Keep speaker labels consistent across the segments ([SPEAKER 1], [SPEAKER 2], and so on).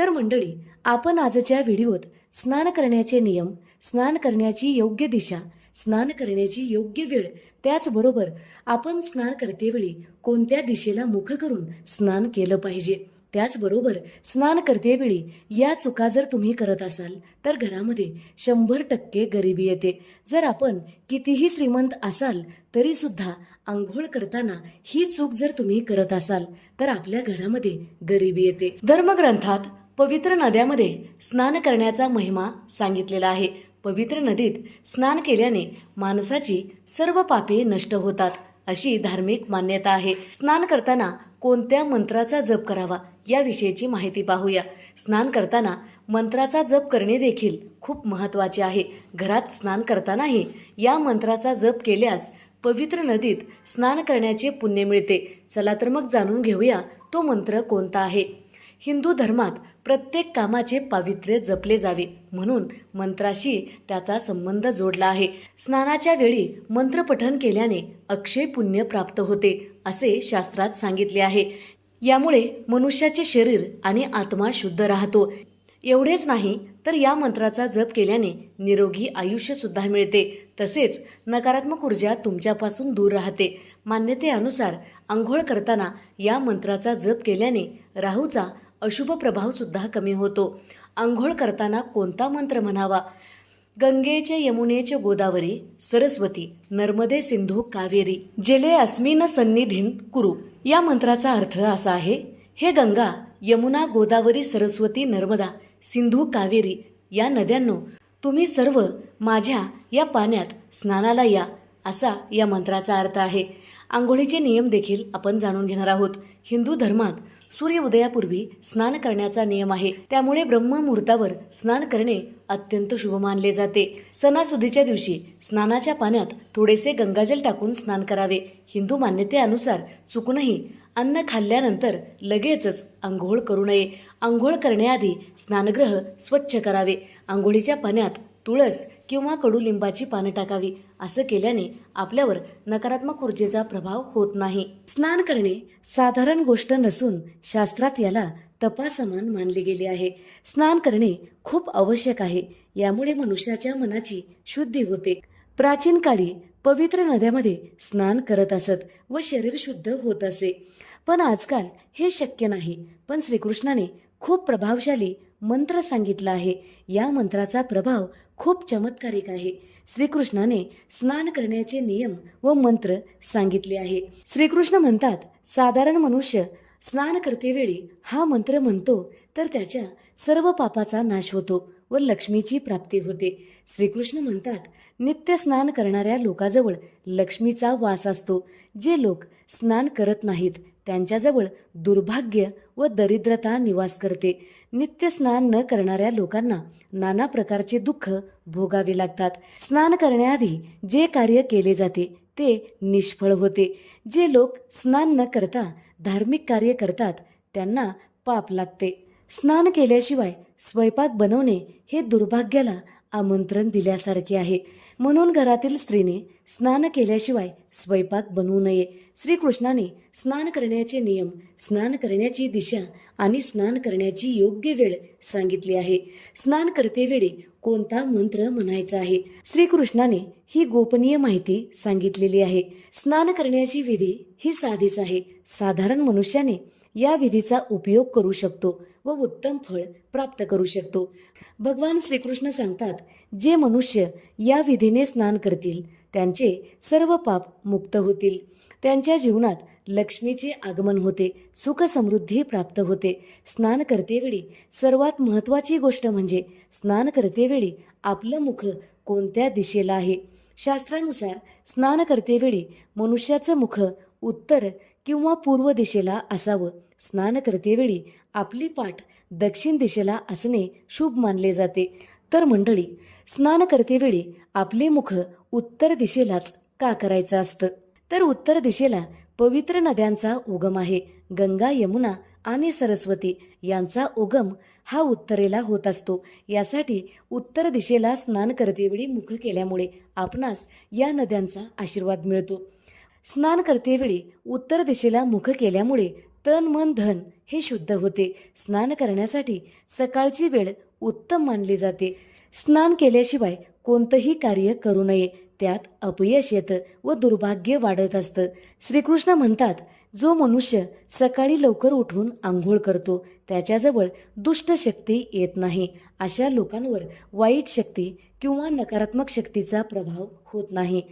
[SPEAKER 1] तर मंडळी आपण आजच्या व्हिडिओत स्नान करण्याचे नियम स्नान करण्याची योग्य दिशा स्नान करण्याची योग्य वेळ त्याचबरोबर आपण स्नान करतेवेळी कोणत्या दिशेला मुख करून स्नान केलं पाहिजे? त्याचबरोबर स्नान करतेवेळी या चुका जर तुम्ही करत असाल तर घरामध्ये शंभर टक्के गरिबी येते. जर आपण कितीही श्रीमंत असाल तरीसुद्धा आंघोळ करताना ही चूक जर तुम्ही करत असाल तर आपल्या घरामध्ये गरिबी येते. धर्मग्रंथात पवित्र नद्यामध्ये स्नान करण्याचा महिमा सांगितलेला आहे. पवित्र नदीत स्नान केल्याने माणसाची सर्व पापे नष्ट होतात अशी धार्मिक मान्यता आहे. स्नान करताना कोणत्या मंत्राचा जप करावा याविषयीची माहिती पाहूया. स्नान करताना मंत्राचा जप करणे देखील खूप महत्त्वाचे आहे. घरात स्नान करतानाही या मंत्राचा जप केल्यास पवित्र नदीत स्नान करण्याचे पुण्य मिळते. चला तर मग जाणून घेऊया तो मंत्र कोणता आहे. हिंदू धर्मात प्रत्येक कामाचे पावित्र्य जपले जावे. म्हणून मंत्राशी त्याचा संबंध जोडला आहे. स्नानाच्या वेळी मंत्रपठन केल्याने अक्षय पुण्य प्राप्त होते असे शास्त्रात सांगितले आहे. यामुळे मनुष्याचे शरीर आणि आत्मा शुद्ध राहतो. एवढेच नाही तर या मंत्राचा जप केल्याने निरोगी आयुष्य सुद्धा मिळते. तसेच नकारात्मक ऊर्जा तुमच्यापासून दूर राहते. मान्यतेनुसार आंघोळ करताना या मंत्राचा जप केल्याने राहूचा अशुभ प्रभावसुद्धा कमी होतो. आंघोळ करताना कोणता मंत्र म्हणावा? गंगेचे यमुनेचे गोदावरी सरस्वती नर्मदे सिंधू कावेरी जेले अस्मिन सन्निधीन कुरु. या मंत्राचा अर्थ असा आहे हे गंगा यमुना गोदावरी सरस्वती नर्मदा सिंधू कावेरी या नद्यांनो तुम्ही सर्व माझ्या या पाण्यात स्नानाला या असा या मंत्राचा अर्थ आहे. आंघोळीचे नियम देखील आपण जाणून घेणार आहोत. हिंदू धर्मात सूर्य उदयापूर्वी स्नान करण्याचा नियम आहे. त्यामुळे ब्रह्ममुहूर्तावर स्नान करणे अत्यंत शुभ मानले जाते. सणासुदीच्या दिवशी स्नानाच्या पाण्यात थोडेसे गंगाजल टाकून स्नान करावे. हिंदू मान्यतेनुसार चुकूनही अन्न खाल्ल्यानंतर लगेचच आंघोळ करू नये. आंघोळ करण्याआधी स्नानगृह स्वच्छ करावे. आंघोळीच्या पाण्यात तुळस किंवा कडुलिंबाची पानं टाकावी असं केल्याने आपल्यावर नकारात्मक ऊर्जेचा प्रभाव होत नाही. स्नान करणे साधारण गोष्ट नसून शास्त्रात याला तपासमान मानले गेले आहे. स्नान करणे खूप आवश्यक आहे यामुळे मनुष्याच्या मनाची शुद्धी होते. प्राचीन काळी पवित्र नद्यामध्ये स्नान करत असत व शरीर शुद्ध होत असे. पण आजकाल हे शक्य नाही पण श्रीकृष्णाने खूप प्रभावशाली मंत्र सांगितला आहे. या मंत्राचा प्रभाव खूप चमत्कारिक आहे. श्रीकृष्णाने स्नान करण्याचे नियम व मंत्र सांगितले आहे. श्रीकृष्ण म्हणतात साधारण मनुष्य स्नान करतेवेळी हा मंत्र म्हणतो तर त्याच्या सर्व पापाचा नाश होतो व लक्ष्मीची प्राप्ती होते. श्रीकृष्ण म्हणतात नित्य स्नान करणाऱ्या लोकाजवळ लक्ष्मीचा वास असतो. जे लोक स्नान करत नाहीत त्यांच्याजवळ दुर्भाग्य व दरिद्रता निवास करते. नित्य स्नान न करणाऱ्या लोकांना नाना प्रकारचे दुःख भोगावे लागतात. स्नान करण्याआधी जे कार्य केले जाते ते निष्फळ होते. जे लोक स्नान न करता धार्मिक कार्य करतात त्यांना पाप लागते. स्नान केल्याशिवाय स्वयंपाक बनवणे हे दुर्भाग्याला आमंत्रण दिल्यासारखे आहे. म्हणून घरातील स्त्रीने स्नान केल्याशिवाय स्वयंपाक बनवू नये. श्रीकृष्णाने स्नान करण्याचे नियम स्नान करण्याची दिशा आणि स्नान करण्याची योग्य वेळ सांगितली आहे. स्नान करतेवेळी कोणता मंत्र म्हणायचा आहे? श्रीकृष्णाने ही गोपनीय माहिती सांगितलेली आहे. स्नान करण्याची विधी ही साधीच आहे. साधारण मनुष्याने या विधीचा उपयोग करू शकतो व उत्तम फळ प्राप्त करू शकतो. भगवान श्रीकृष्ण सांगतात जे मनुष्य या विधीने स्नान करतील त्यांचे सर्व पाप मुक्त होतील. त्यांच्या जीवनात लक्ष्मीचे आगमन होते सुख समृद्धी प्राप्त होते. स्नान करतेवेळी सर्वात महत्त्वाची गोष्ट म्हणजे स्नान करतेवेळी आपलं मुख कोणत्या दिशेला आहे? शास्त्रानुसार स्नान करतेवेळी मनुष्याचं मुख उत्तर किंवा पूर्व दिशेला असावं. स्नान करतेवेळी आपली पाठ दक्षिण दिशेला असणे शुभ मानले जाते. तर मंडळी स्नान करतेवेळी आपले मुख उत्तर दिशेलाच का करायचं असतं? तर उत्तर दिशेला पवित्र नद्यांचा उगम आहे गंगा यमुना आणि सरस्वती यांचा उगम हा उत्तरेला होत असतो. यासाठी उत्तर दिशेला स्नान करतेवेळी मुख केल्यामुळे आपणास या नद्यांचा आशीर्वाद मिळतो. स्नान करतेवेळी उत्तर दिशेला मुख केल्यामुळे तन मन धन हे शुद्ध होते. स्नान करण्यासाठी सकाळची वेळ उत्तम मानली जाते. स्नान केल्याशिवाय कोणतंही कार्य करू नये. त्यात अपयश येतं व दुर्भाग्य वाढत असतं. श्रीकृष्ण म्हणतात जो मनुष्य सकाळी लवकर उठून आंघोळ करतो त्याच्याजवळ दुष्ट शक्ती येत नाही. अशा लोकांवर वाईट शक्ती किंवा नकारात्मक शक्तीचा प्रभाव होत नाही.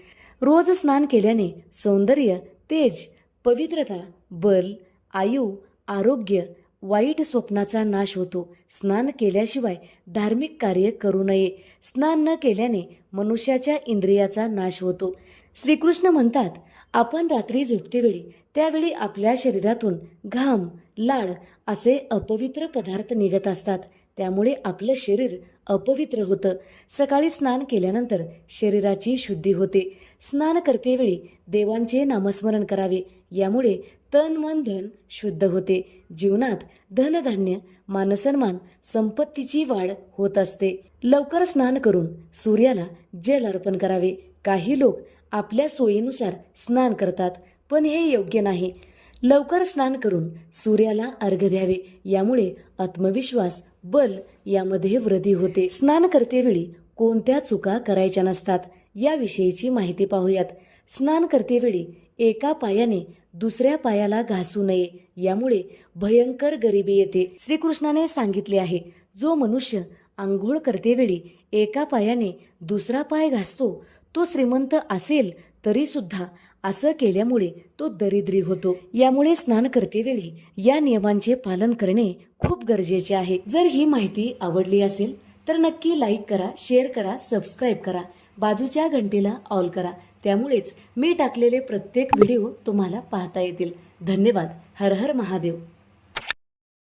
[SPEAKER 1] रोज स्नान केल्याने सौंदर्य तेज पवित्रता बल आयु आरोग्य वाईट स्वप्नाचा नाश होतो. स्नान केल्याशिवाय धार्मिक कार्य करू नये. स्नान न केल्याने मनुष्याच्या इंद्रियाचा नाश होतो. श्रीकृष्ण म्हणतात आपण रात्री झोपतेवेळी त्यावेळी आपल्या शरीरातून घाम लाळ असे अपवित्र पदार्थ निघत असतात. त्यामुळे आपलं शरीर अपवित्र होतं. सकाळी स्नान केल्यानंतर शरीराची शुद्धी होते. स्नान करतेवेळी देवांचे नामस्मरण करावे. यामुळे तन मन धन शुद्ध होते. जीवनात धनधान्य मानसन्मान संपत्तीची वाढ होत असते. लवकर स्नान करून सूर्याला जल अर्पण करावे. काही लोक आपल्या सोयीनुसार स्नान करतात पण हे योग्य नाही. लवकर स्नान करून सूर्याला अर्घ द्यावे. यामुळे आत्मविश्वास बल यामध्ये वृद्धी होते. स्नान करतेवेळी कोणत्या चुका करायच्या नसतात याविषयीची माहिती पाहूयात. स्नान करतेवेळी एका पायाने दुसऱ्या पायाला घासू नये यामुळे भयंकर गरिबी येते. श्रीकृष्णाने सांगितले आहे जो मनुष्य आंघोळ करतेवेळी एका पायाने दुसरा पाय घासतो तो श्रीमंत असेल तरीसुद्धा असं केल्यामुळे तो दरिद्री होतो. यामुळे स्नान करतेवेळी या नियमांचे पालन करणे खूप गरजेचे आहे. जर ही माहिती आवडली असेल तर नक्की लाईक करा शेअर करा सबस्क्राईब करा. बाजूच्या घंटीला ऑल करा. त्यामुळेच मी टाकलेले प्रत्येक व्हिडिओ तुम्हाला पाहता येतील. धन्यवाद. हर हर महादेव.